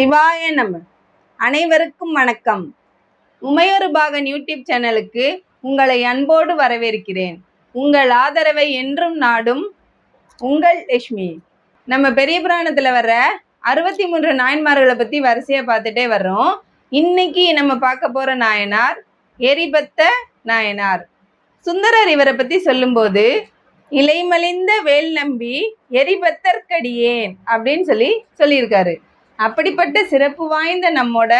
சிவாய நம. அனைவருக்கும் வணக்கம். உமையொரு பாகன் யூடியூப் சேனலுக்கு உங்களை அன்போடு வரவேற்கிறேன். உங்கள் ஆதரவை என்றும் நாடும் உங்கள் லட்சுமி. நம்ம பெரிய புராணத்தில் வர்ற அறுபத்தி மூன்று நாயன்மார்களை பற்றி வரிசையாக பார்த்துட்டே வர்றோம். இன்னைக்கு நம்ம பார்க்க போகிற நாயனார் எரிபத்த நாயனார். சுந்தரர் இவரை பற்றி சொல்லும்போது இலைமலிந்த வேல் நம்பி எரிபத்தற்கடியேன் அப்படின்னு சொல்லி சொல்லியிருக்காரு. அப்படிப்பட்ட சிறப்பு வாய்ந்த நம்மோட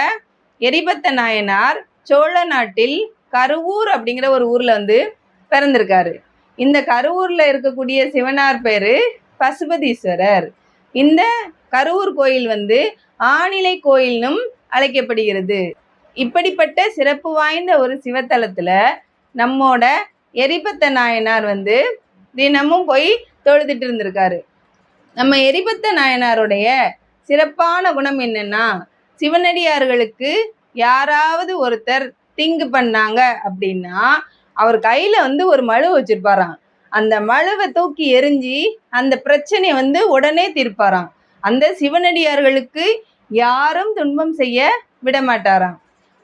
எரிபத்த நாயனார் சோழ நாட்டில் கருவூர் அப்படிங்கிற ஒரு ஊரில் வந்து பிறந்திருக்காரு. இந்த கருவூரில் இருக்கக்கூடிய சிவனார் பேர் பசுபதீஸ்வரர். இந்த கருவூர் கோயில் வந்து ஆணிலை கோயில்னும் அழைக்கப்படுகிறது. இப்படிப்பட்ட சிறப்பு வாய்ந்த ஒரு சிவத்தலத்தில் நம்மோட எரிபத்த நாயனார் வந்து தினமும் போய் தொழுதுட்டு இருந்திருக்காரு. நம்ம எரிபத்த நாயனாருடைய சிறப்பான குணம் என்னன்னா சிவனடியார்களுக்கு யாராவது ஒருத்தர் திங்கு பண்ணாங்க அப்படின்னா அவர் கையில் வந்து ஒரு மழு வச்சிருப்பாராம். அந்த மழுவை தூக்கி எரிஞ்சு அந்த பிரச்சனையை வந்து உடனே தீர்ப்பாராம். அந்த சிவனடியார்களுக்கு யாரும் துன்பம் செய்ய விட மாட்டாராம்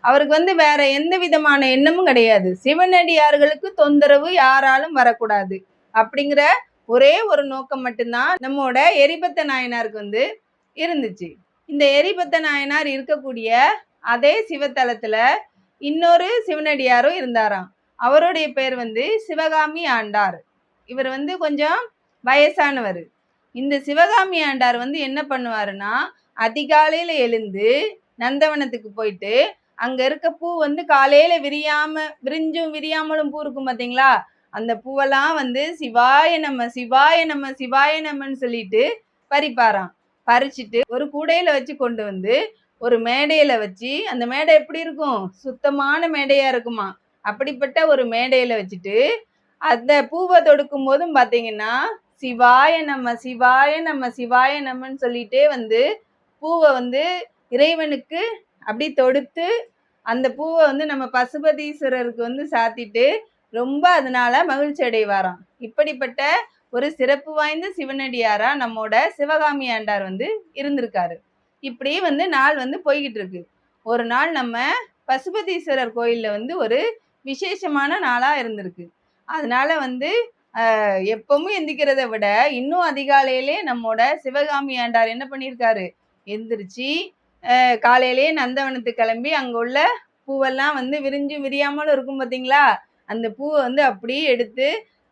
அவருக்கு வந்து வேற எந்த விதமான எண்ணமும் கிடையாது. சிவனடியார்களுக்கு தொந்தரவு யாராலும் வரக்கூடாது. அப்படிங்கிற ஒரே ஒரு நோக்கம் மட்டும்தான் நம்மோட எரிபத்த நாயனாருக்கு வந்து இருந்துச்சு. இந்த எரிபத்த நாயனார் இருக்கக்கூடிய அதே சிவத்தலத்தில் இன்னொரு சிவனடியாரும் இருந்தாராம். அவருடைய பேர் வந்து சிவகாமி ஆண்டார். இவர் வந்து கொஞ்சம் வயசானவர். இந்த சிவகாமி ஆண்டார் வந்து என்ன பண்ணுவாருன்னா அதிகாலையில் எழுந்து நந்தவனத்துக்கு போயிட்டு அங்கே இருக்க பூ வந்து காலையில் விரியாம விரிஞ்சும் விரியாமலும் பூ இருக்கும் பார்த்தீங்களா அந்த பூவெல்லாம் வந்து சிவாய நம்ம சிவாய நம்ம சிவாய நம்மன்னு சொல்லிட்டு பறிப்பாராம். பறிச்சிட்டு ஒரு கூடையில வச்சு கொண்டு வந்து ஒரு மேடையில வச்சு அந்த மேடை எப்படி இருக்கும்? சுத்தமான மேடையா இருக்குமா? அப்படிப்பட்ட ஒரு மேடையில வச்சுட்டு அந்த பூவை தொடுக்கும் போதும் பார்த்தீங்கன்னா சிவாய நம்ம சிவாய நம்ம சிவாய நம்மன்னு சொல்லிட்டே வந்து பூவை வந்து இறைவனுக்கு அப்படி தொடுத்து அந்த பூவை வந்து நம்ம பசுபதீஸ்வரருக்கு வந்து சாத்திட்டு ரொம்ப அதனால மகிழ்ச்சி அடைவாராம் இப்படிப்பட்ட ஒரு சிறப்பு வாய்ந்த சிவனடியாரா நம்மோட சிவகாமி ஆண்டார் வந்து இருந்திருக்காரு. இப்படி வந்து நாள் வந்து போய்கிட்டு இருக்கு. ஒரு நாள் நம்ம பசுபதீஸ்வரர் கோயிலில் வந்து ஒரு விசேஷமான நாளாக இருந்திருக்கு. அதனால வந்து ஆஹ், எப்பவும் எந்திக்கிறத விட இன்னும் அதிகாலையிலே நம்மோட சிவகாமி ஆண்டார் என்ன பண்ணியிருக்காரு? எந்திரிச்சு காலையிலேயே நந்தவனத்து கிளம்பி அங்கே உள்ள பூவெல்லாம் வந்து விரிஞ்சு விரியாமலும் இருக்கும் பார்த்தீங்களா அந்த பூவை வந்து அப்படியே எடுத்து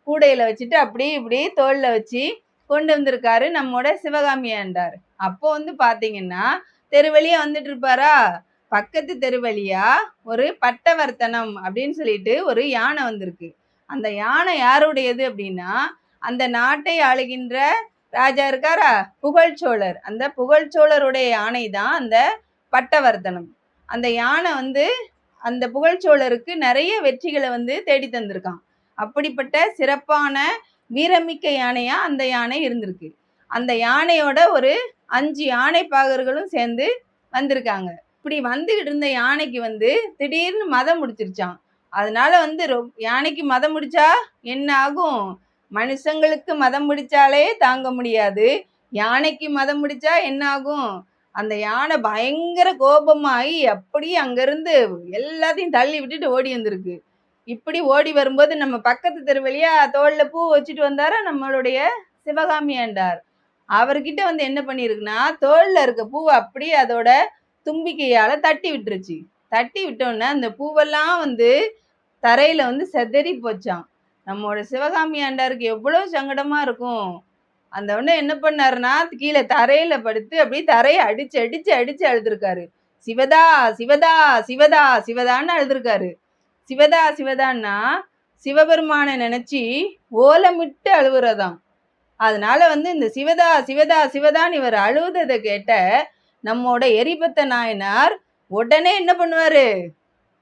கூடையில் வச்சுட்டு அப்படியே இப்படி தோளில் வச்சு கொண்டு வந்திருக்காரு நம்மோட சிவகாமி ஆண்டார் அப்போ வந்து பார்த்தீங்கன்னா தெருவழியாக வந்துட்டு இருப்பாரா? பக்கத்து தெருவழியா? ஒரு பட்டவர்த்தனம் அப்படின்னு சொல்லிட்டு ஒரு யானை வந்திருக்கு. அந்த யானை யாருடையது அப்படின்னா அந்த நாட்டை ஆளுகின்ற ராஜா இருக்காரா? புகழ்ச்சோழர். அந்த புகழ்ச்சோழருடைய யானை தான் அந்த பட்டவர்த்தனம். அந்த யானை வந்து அந்த புகழ்ச்சோழருக்கு நிறைய வெற்றிகளை வந்து தேடி தந்திருக்கான் அப்படிப்பட்ட சிறப்பான வீரமிக்க யானையாக அந்த யானை இருந்திருக்கு. அந்த யானையோட ஒரு அஞ்சு யானை பாகர்களும் சேர்ந்து வந்திருக்காங்க. இப்படி வந்துகிட்டு இருந்த யானைக்கு வந்து திடீர்னு மதம் முடிச்சிருச்சான் அதனால வந்து ரொ- யானைக்கு மதம் முடிச்சா என்ன ஆகும்? மனுஷங்களுக்கு மதம் பிடிச்சாலே தாங்க முடியாது. யானைக்கு மதம் முடிச்சா என்ன ஆகும்? அந்த யானை பயங்கர கோபமாகி அப்படியே அங்கேருந்து எல்லாத்தையும் தள்ளி விட்டுட்டு ஓடி வந்திருக்கு. இப்படி ஓடி வரும்போது நம்ம பக்கத்து தெருவழியா தோல்ல பூ வச்சுட்டு வந்தாரா நம்மளுடைய சிவகாமி ஆண்டார் அவர்கிட்ட வந்து என்ன பண்ணிருக்குன்னா தோல்ல இருக்க பூவை அப்படி அதோட தும்பிக்கையால தட்டி விட்டுருச்சு. தட்டி விட்டோன்னே அந்த பூவெல்லாம் வந்து தரையில வந்து செதறி போச்சாம். நம்மளோட சிவகாமி ஆண்டாருக்கு எவ்வளவு சங்கடமா இருக்கும். அந்த உடனே என்ன பண்ணாருன்னா கீழே தரையில படுத்து அப்படியே தரையை அடிச்சு அடிச்சு அடிச்சு அழுதுருக்காரு. சிவதா சிவதா சிவதா சிவதான்னு அழுதுருக்காரு. சிவதா சிவதான்னா சிவபெருமானை நினச்சி ஓலமிட்டு அழுவுறதாம். அதனால வந்து இந்த சிவதா சிவதா சிவதான் இவர் அழுவுறதை கேட்ட நம்மோட எரிபத்த நாயனார் உடனே என்ன பண்ணுவாரு?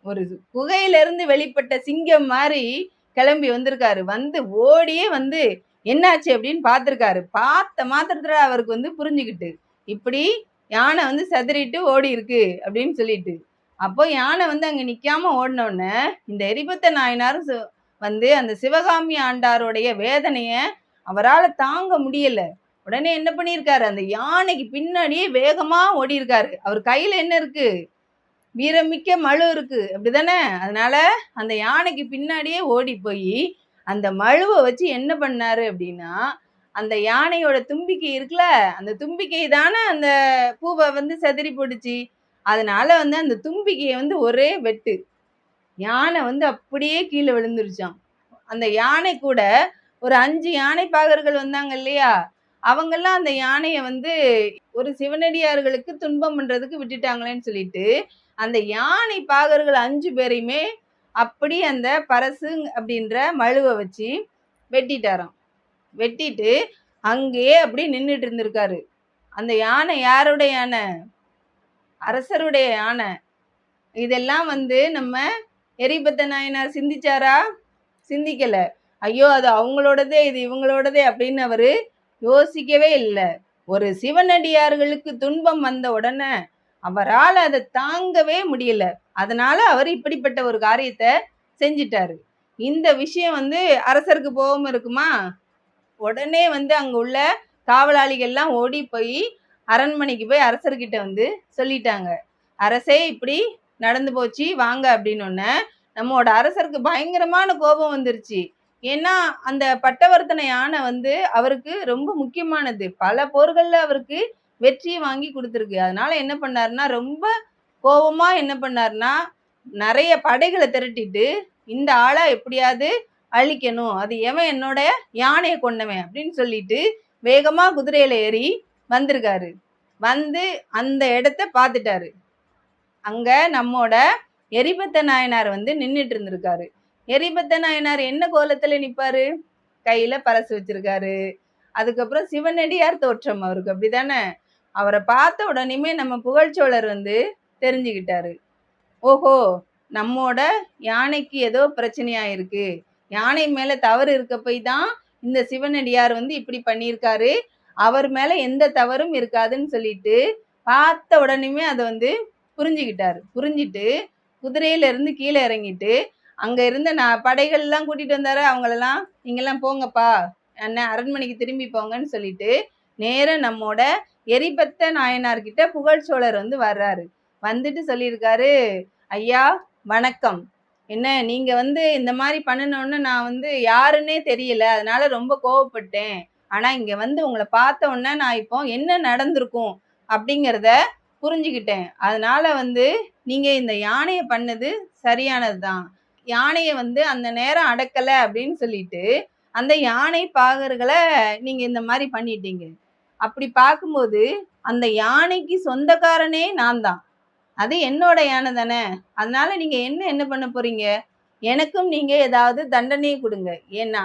ஒரு குகையிலிருந்து வெளிப்பட்ட சிங்கம் மாதிரி கிளம்பி வந்திருக்காரு. வந்து ஓடியே வந்து என்னாச்சு அப்படின்னு பார்த்துருக்காரு. பார்த்த மாத்திரத்தில் அவருக்கு வந்து புரிஞ்சுக்கிட்டு இப்படி யானை வந்து செதறிட்டு ஓடி இருக்கு அப்படின்னு சொல்லிட்டு. அப்போ யானை வந்து அங்கே நிற்காம ஓடினோடனே இந்த எரிபத்த நாயனாரும் வந்து அந்த சிவகாமி ஆண்டாருடைய வேதனையை அவரால் தாங்க முடியல. உடனே என்ன பண்ணியிருக்காரு? அந்த யானைக்கு பின்னாடியே வேகமாக ஓடி இருக்காரு அவர் கையில் என்ன இருக்கு? வீரமிக்க மழு இருக்கு. அப்படிதானே? அதனால அந்த யானைக்கு பின்னாடியே ஓடி போய் அந்த மழுவை வச்சு என்ன பண்ணாரு அப்படின்னா அந்த யானையோட தும்பிக்கை இருக்குல்ல அந்த தும்பிக்கை தானே அந்த பூவை வந்து செதறி போடுச்சு. அதனால வந்து அந்த தும்பிக்கையை வந்து ஒரே வெட்டு. யானை வந்து அப்படியே கீழே விழுந்துருச்சாம். அந்த யானை கூட ஒரு அஞ்சு யானை பாகர்கள் வந்தாங்க இல்லையா? அவங்கெல்லாம் அந்த யானையை வந்து ஒரு சிவனடியார்களுக்கு துன்பம் பண்றதுக்கு விட்டுட்டாங்களேன்னு சொல்லிட்டு அந்த யானை பாகர்கள் அஞ்சு பேரையுமே அப்படி அந்த பரசு அப்படின்ற மழுவை வச்சு வெட்டிட்டாராம். வெட்டிட்டு அங்கேயே அப்படி நின்றுட்டு இருந்திருக்காரு. அந்த யானை யாருடைய யானை? அரசருடைய யானை இதெல்லாம் வந்து நம்ம எரிபத்த நாயனார் சிந்திச்சாரா? சிந்திக்கல. ஐயோ அது அவங்களோடதே இது இவங்களோடதே அப்படின்னு அவரு யோசிக்கவே இல்லை. ஒரு சிவனடியார்களுக்கு துன்பம் வந்த உடனே அவரால் அதை தாங்கவே முடியல. அதனால அவர் இப்படிப்பட்ட ஒரு காரியத்தை செஞ்சிட்டாரு. இந்த விஷயம் வந்து அரசருக்கு போகாம இருக்குமா? உடனே வந்து அங்கே உள்ள காவலாளிகள்லாம் ஓடி போய் அரண்மனைக்கு போய் அரசர்கிட்ட வந்து சொல்லிட்டாங்க. அரசே இப்படி நடந்து போச்சு வாங்க அப்படின்னு நம்மளோட அரசருக்கு பயங்கரமான கோபம் வந்துருச்சு. ஏன்னா அந்த பட்டவர்த்தன யானை வந்து அவருக்கு ரொம்ப முக்கியமானது. பல போர்களில் அவருக்கு வெற்றியை வாங்கி கொடுத்துருக்கு. அதனால என்ன பண்ணாருன்னா ரொம்ப கோபமா என்ன பண்ணாருன்னா நிறைய படைகளை திரட்டிட்டு இந்த ஆளை எப்படியாவது அழிக்கணும். அது எவன் என்னோட யானையை கொண்டவன் அப்படின்னு சொல்லிட்டு வேகமாக குதிரையில் ஏறி வந்திருக்காரு. வந்து அந்த இடத்த பார்த்துட்டாரு. அங்கே நம்மோட எரிபத்த நாயனார் வந்து நின்றுட்டு இருந்திருக்காரு. எரிபத்த நாயனார் என்ன கோலத்தில் நிற்பார் கையில் பரசு வச்சிருக்காரு. அதுக்கப்புறம் சிவனடியார் தோற்றம் அவருக்கு. அப்படிதானே? அவரை பார்த்த உடனேமே நம்ம புகழ்ச்சோழர் வந்து தெரிஞ்சுக்கிட்டாரு. ஓஹோ நம்மோட யானைக்கு ஏதோ பிரச்சனையா இருக்கு யானை மேலே தவறு இருக்க போய் தான் இந்த சிவனடியார் வந்து இப்படி பண்ணியிருக்காரு. அவர் மேல எந்த தவறும் இருக்காதுன்னு சொல்லிட்டு பார்த்த உடனேமே அதை வந்து புரிஞ்சுக்கிட்டாரு. புரிஞ்சிட்டு குதிரையில இருந்து கீழே இறங்கிட்டு அங்க இருந்த நான் படைகள்லாம் கூட்டிகிட்டு கூட்டிட்டு வந்தாரு. அவங்களெல்லாம் நீங்கெல்லாம் போங்கப்பா. என்ன அரண்மனைக்கு திரும்பி போங்கன்னு சொல்லிட்டு நேராக நம்மோட எரிபத்த நாயனார் கிட்ட புகழ்ச்சோழர் வந்து வர்றாரு. வந்துட்டு சொல்லியிருக்காரு ஐயா வணக்கம். என்ன நீங்க வந்து இந்த மாதிரி பண்ணணும்னு நான் வந்து யாருன்னே தெரியல. அதனால ரொம்ப கோவப்பட்டேன். ஆனா இங்க வந்து உங்களை பார்த்த உடனே நான் இப்போ என்ன நடந்திருக்கும் அப்படிங்கிறத புரிஞ்சுக்கிட்டேன். அதனால வந்து நீங்க இந்த யானையை பண்ணது சரியானது தான் யானையை வந்து அந்த நேரம் அடக்கலை அப்படின்னு சொல்லிட்டு அந்த யானை பாகர்களை நீங்க இந்த மாதிரி பண்ணிட்டீங்க. அப்படி பார்க்கும்போது அந்த யானைக்கு சொந்தக்காரனே நான் தான். அது என்னோட யானை தானே. அதனால நீங்க என்ன என்ன பண்ண போறீங்க? எனக்கும் நீங்க ஏதாவது தண்டனையை கொடுங்க. ஏன்னா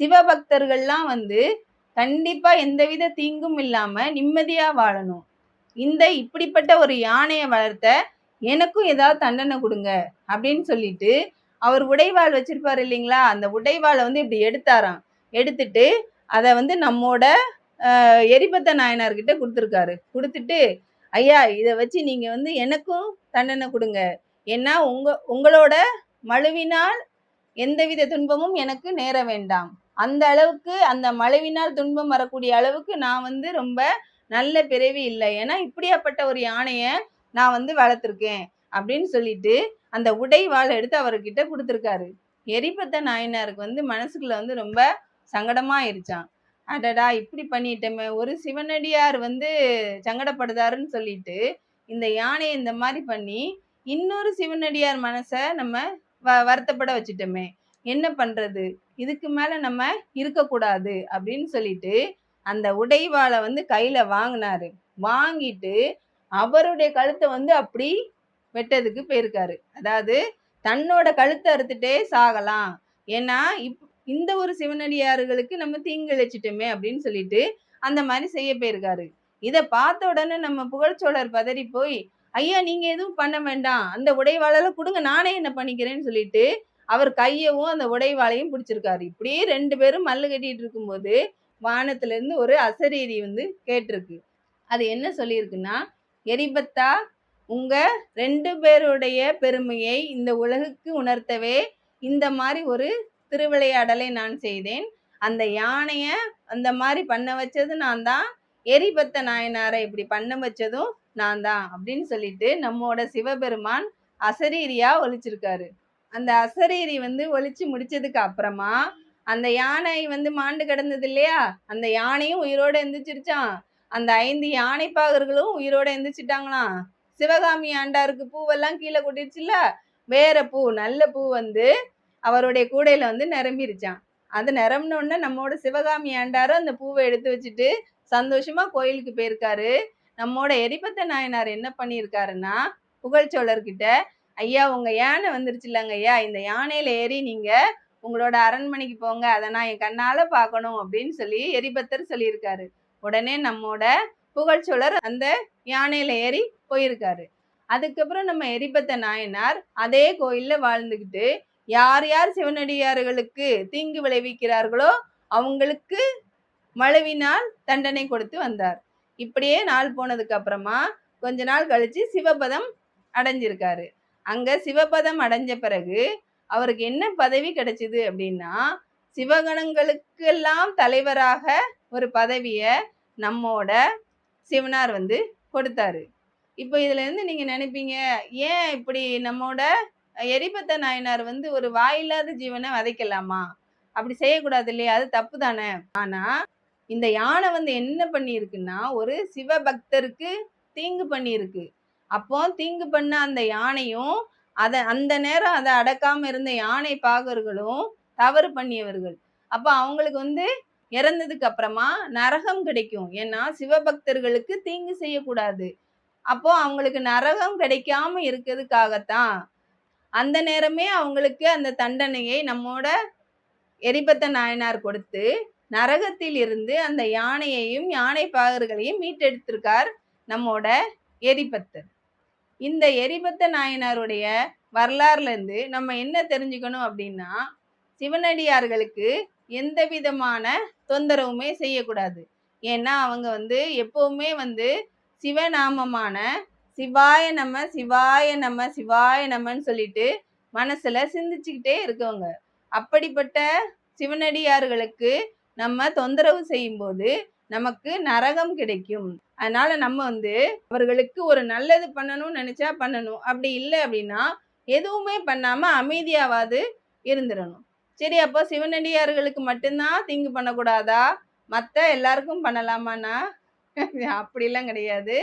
சிவபக்தர்கள்லாம் வந்து கண்டிப்பாக எந்தவித தீங்கும் இல்லாமல் நிம்மதியாக வாழணும். இந்த இப்படிப்பட்ட ஒரு யானையை வளர்த்த எனக்கும் ஏதாவது தண்டனை கொடுங்க அப்படின்னு சொல்லிட்டு அவர் உடைவாள் வச்சுருப்பார் இல்லைங்களா? அந்த உடைவாளை வந்து இப்படி எடுத்தாராம். எடுத்துட்டு அதை வந்து நம்மோட எரிபத்த நாயனார்கிட்ட கொடுத்துருக்காரு. கொடுத்துட்டு ஐயா இதை வச்சு நீங்கள் வந்து எனக்கும் தண்டனை கொடுங்க. ஏன்னா உங்க உங்களோட மழுவினால் எந்தவித துன்பமும் எனக்கு நேர வேண்டாம். அந்த அளவுக்கு அந்த மழைவினால் துன்பம் வரக்கூடிய அளவுக்கு நான் வந்து ரொம்ப நல்ல பிறவி இல்லை. ஏன்னா இப்படியாப்பட்ட ஒரு யானையை நான் வந்து வளர்த்துருக்கேன் அப்படின்னு சொல்லிட்டு அந்த உடை வாழை எடுத்து அவர்கிட்ட கொடுத்துருக்காரு. எரிபத்த நாயனாருக்கு வந்து மனசுக்குள்ள வந்து ரொம்ப சங்கடமா ஆயிருச்சான் அடடா இப்படி பண்ணிட்டோமே. ஒரு சிவனடியார் வந்து சங்கடப்படுதாருன்னு சொல்லிட்டு இந்த யானையை இந்த மாதிரி பண்ணி இன்னொரு சிவனடியார் மனசை நம்ம வ வருத்தப்பட வச்சுட்டோமே. என்ன பண்ணுறது இதுக்கு மேலே நம்ம இருக்கக்கூடாது அப்படின்னு சொல்லிட்டு அந்த உடைவாளை வந்து கையில் வாங்கினாரு. வாங்கிட்டு அவருடைய கழுத்தை வந்து அப்படி வெட்டதுக்கு போயிருக்காரு. அதாவது தன்னோட கழுத்தை அறுத்துட்டே சாகலாம். ஏன்னா இப் இந்த ஒரு சிவனடியார்களுக்கு நம்ம தீங்கிழைச்சிட்டோமே அப்படின்னு சொல்லிட்டு அந்த மாதிரி செய்ய போயிருக்காரு. இதை பார்த்த உடனே நம்ம புகழ்ச்சோழர் பதறி போய் ஐயா நீங்க எதுவும் பண்ண வேண்டாம். அந்த உடைவாளால கொடுங்க. நானே என்ன பண்ணிக்கிறேன்னு சொல்லிட்டு அவர் கையவும் அந்த உடைவாளையும் பிடிச்சிருக்காரு. இப்படியே ரெண்டு பேரும் மல்லு கட்டிட்டு இருக்கும்போது வானத்திலேருந்து ஒரு அசரீரி வந்து கேட்டிருக்கு. அது என்ன சொல்லியிருக்குன்னா எரிபத்தா உங்க ரெண்டு பேருடைய பெருமையை இந்த உலகுக்கு உணர்த்தவே இந்த மாதிரி ஒரு திருவிளையாடலை நான் செய்தேன். அந்த யானைய அந்த மாதிரி பண்ண வச்சது நான் தான். எரிபத்த நாயனாரை இப்படி பண்ண வச்சதும் நான் தான். அப்படின்னு சொல்லிட்டு நம்மோட சிவபெருமான் அசரீரியா ஒழிச்சிருக்காரு அந்த அசரீரி வந்து ஒழிச்சு முடிச்சதுக்கு அப்புறமா அந்த யானை வந்து மாண்டு கிடந்தது இல்லையா? அந்த யானையும் உயிரோட எந்திரிச்சிருச்சான் அந்த ஐந்து யானை பாகர்களும் உயிரோட எந்திரிச்சிட்டாங்களாம். சிவகாமி ஆண்டாருக்கு பூவெல்லாம் கீழே கொட்டிருச்சுல வேற பூ நல்ல பூ வந்து அவருடைய கூடையில வந்து நிரம்பிருச்சான் அது நிரம்பினோடனே நம்மோட சிவகாமி ஆண்டாரும் அந்த பூவை எடுத்து வச்சுட்டு சந்தோஷமா கோயிலுக்கு போயிருக்காரு. நம்மோட எரிபத்த நாயனார் என்ன பண்ணியிருக்காருன்னா புகழ்ச்சோழர்கிட்ட ஐயா உங்க யானை வந்துருச்சுல்லங்க ஐயா. இந்த யானையில ஏறி நீங்க உங்களோட அரண்மனைக்கு போங்க. அதை நான் என் கண்ணால பார்க்கணும் அப்படின்னு சொல்லி எரிபத்தர் சொல்லியிருக்காரு. உடனே நம்மோட புகழ்ச்சோழர் அந்த யானையில ஏறி போயிருக்காரு. அதுக்கப்புறம் நம்ம எரிபத்த நாயனார் அதே கோயில்ல வாழ்ந்துக்கிட்டு யார் யார் சிவனடியார்களுக்கு தீங்கு விளைவிக்கிறார்களோ அவங்களுக்கு மழுவினால் தண்டனை கொடுத்து வந்தார். இப்படியே நாள் போனதுக்கு அப்புறமா கொஞ்ச நாள் கழிச்சு சிவபதம் அடைஞ்சிருக்காரு. அங்கே சிவபதம் அடைஞ்ச பிறகு அவருக்கு என்ன பதவி கிடைச்சிது அப்படின்னா சிவகணங்களுக்கெல்லாம் தலைவராக ஒரு பதவியை நம்மோட சிவனார் வந்து கொடுத்தாரு. இப்போ இதுலேருந்து நீங்கள் நினைப்பீங்க ஏன் இப்படி நம்மோட எரிபத்த நாயனார் வந்து ஒரு வாயில்லாத ஜீவனை வதைக்கலாமா? அப்படி செய்யக்கூடாது இல்லையா? அது தப்பு தானே? ஆனால் இந்த யானை வந்து என்ன பண்ணியிருக்குன்னா ஒரு சிவபக்தருக்கு தீங்கு பண்ணியிருக்கு. அப்போ தீங்கு பண்ண அந்த யானையும் அதை அந்த நேரம் அதை அடக்காம இருந்த யானை பாகர்களும் தவறு பண்ணியவர்கள். அப்போ அவங்களுக்கு வந்து இறந்ததுக்கு அப்புறமா நரகம் கிடைக்கும். ஏன்னா சிவபக்தர்களுக்கு தீங்கு செய்யக்கூடாது. அப்போ அவங்களுக்கு நரகம் கிடைக்காம இருக்கிறதுக்காகத்தான் அந்த நேரமே அவங்களுக்கு அந்த தண்டனையை நம்மோட எரிபத்த நாயனார் கொடுத்து நரகத்தில் இருந்து அந்த யானையையும் யானை பாகர்களையும் மீட்டெடுத்திருக்கார் நம்மோட எரிபத்தர். இந்த எரிபத்த நாயனாருடைய வரலாறுலேருந்து நம்ம என்ன தெரிஞ்சுக்கணும் அப்படின்னா சிவனடியார்களுக்கு எந்த விதமான தொந்தரவுமே செய்யக்கூடாது. ஏன்னா அவங்க வந்து எப்போவுமே வந்து சிவநாமமான சிவாய நம்ம சிவாய நம்ம சிவாய நம்மன்னு சொல்லிட்டு மனசில் சிந்திச்சுக்கிட்டே இருக்கவங்க. அப்படிப்பட்ட சிவனடியார்களுக்கு நம்ம தொந்தரவு செய்யும்போது நமக்கு நரகம் கிடைக்கும். அதனால நம்ம வந்து அவர்களுக்கு ஒரு நல்லது பண்ணணும்னு நினைச்சா பண்ணணும். அப்படி இல்லை அப்படின்னா எதுவுமே பண்ணாம அமைதியாவது இருந்துடணும் சரி அப்போ சிவனடியார்களுக்கு மட்டும்தான் தீங்கு பண்ணக்கூடாதா? மற்ற எல்லாருக்கும் பண்ணலாமாண்ணா? அப்படிலாம் கிடையாது.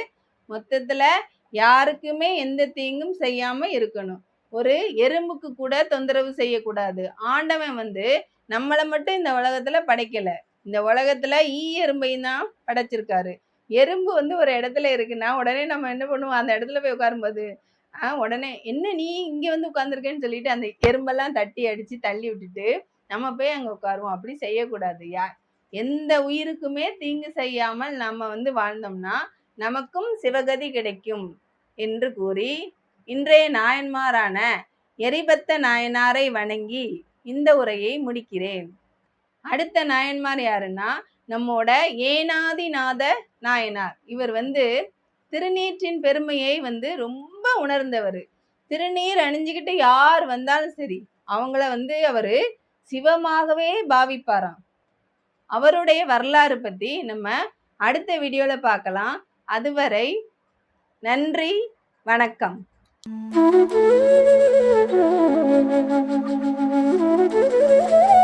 மொத்தத்தில் யாருக்குமே எந்த தீங்கும் செய்யாமல் இருக்கணும். ஒரு எறும்புக்கு கூட தொந்தரவு செய்யக்கூடாது. ஆண்டவன் வந்து நம்மளை மட்டும் இந்த உலகத்தில் படைக்கல. இந்த உலகத்துல ஈ எறும்பையும் தான் படைச்சிருக்காரு. எறும்பு வந்து ஒரு இடத்துல இருக்குன்னா உடனே நம்ம என்ன பண்ணுவோம்? அந்த இடத்துல போய் உட்காரும்போது ஆஹ் உடனே என்ன நீ இங்க வந்து உட்காந்துருக்கேன்னு சொல்லிட்டு அந்த எறும்பெல்லாம் தட்டி அடிச்சு தள்ளி விட்டுட்டு நம்ம போய் அங்க உட்காருவோம். அப்படி செய்யக்கூடாது. யா எந்த உயிருக்குமே தீங்கு செய்யாமல் நம்ம வந்து வாழ்ந்தோம்னா நமக்கும் சிவகதி கிடைக்கும் என்று கூறி இன்றைய நாயன்மாரான எரிபத்த நாயனாரை வணங்கி இந்த உரையை முடிக்கிறேன். அடுத்த நாயன்மார் யாருன்னா நம்மோட ஏனாதிநாத நாயனார். இவர் வந்து திருநீற்றின் பெருமையை வந்து ரொம்ப உணர்ந்தவர். திருநீர் அணிஞ்சுக்கிட்டு யார் வந்தாலும் சரி அவங்கள வந்து அவர் சிவமாகவே பாவிப்பாராம். அவருடைய வரலாறு பற்றி நம்ம அடுத்த வீடியோவில் பார்க்கலாம் அதுவரை நன்றி வணக்கம். Thank you.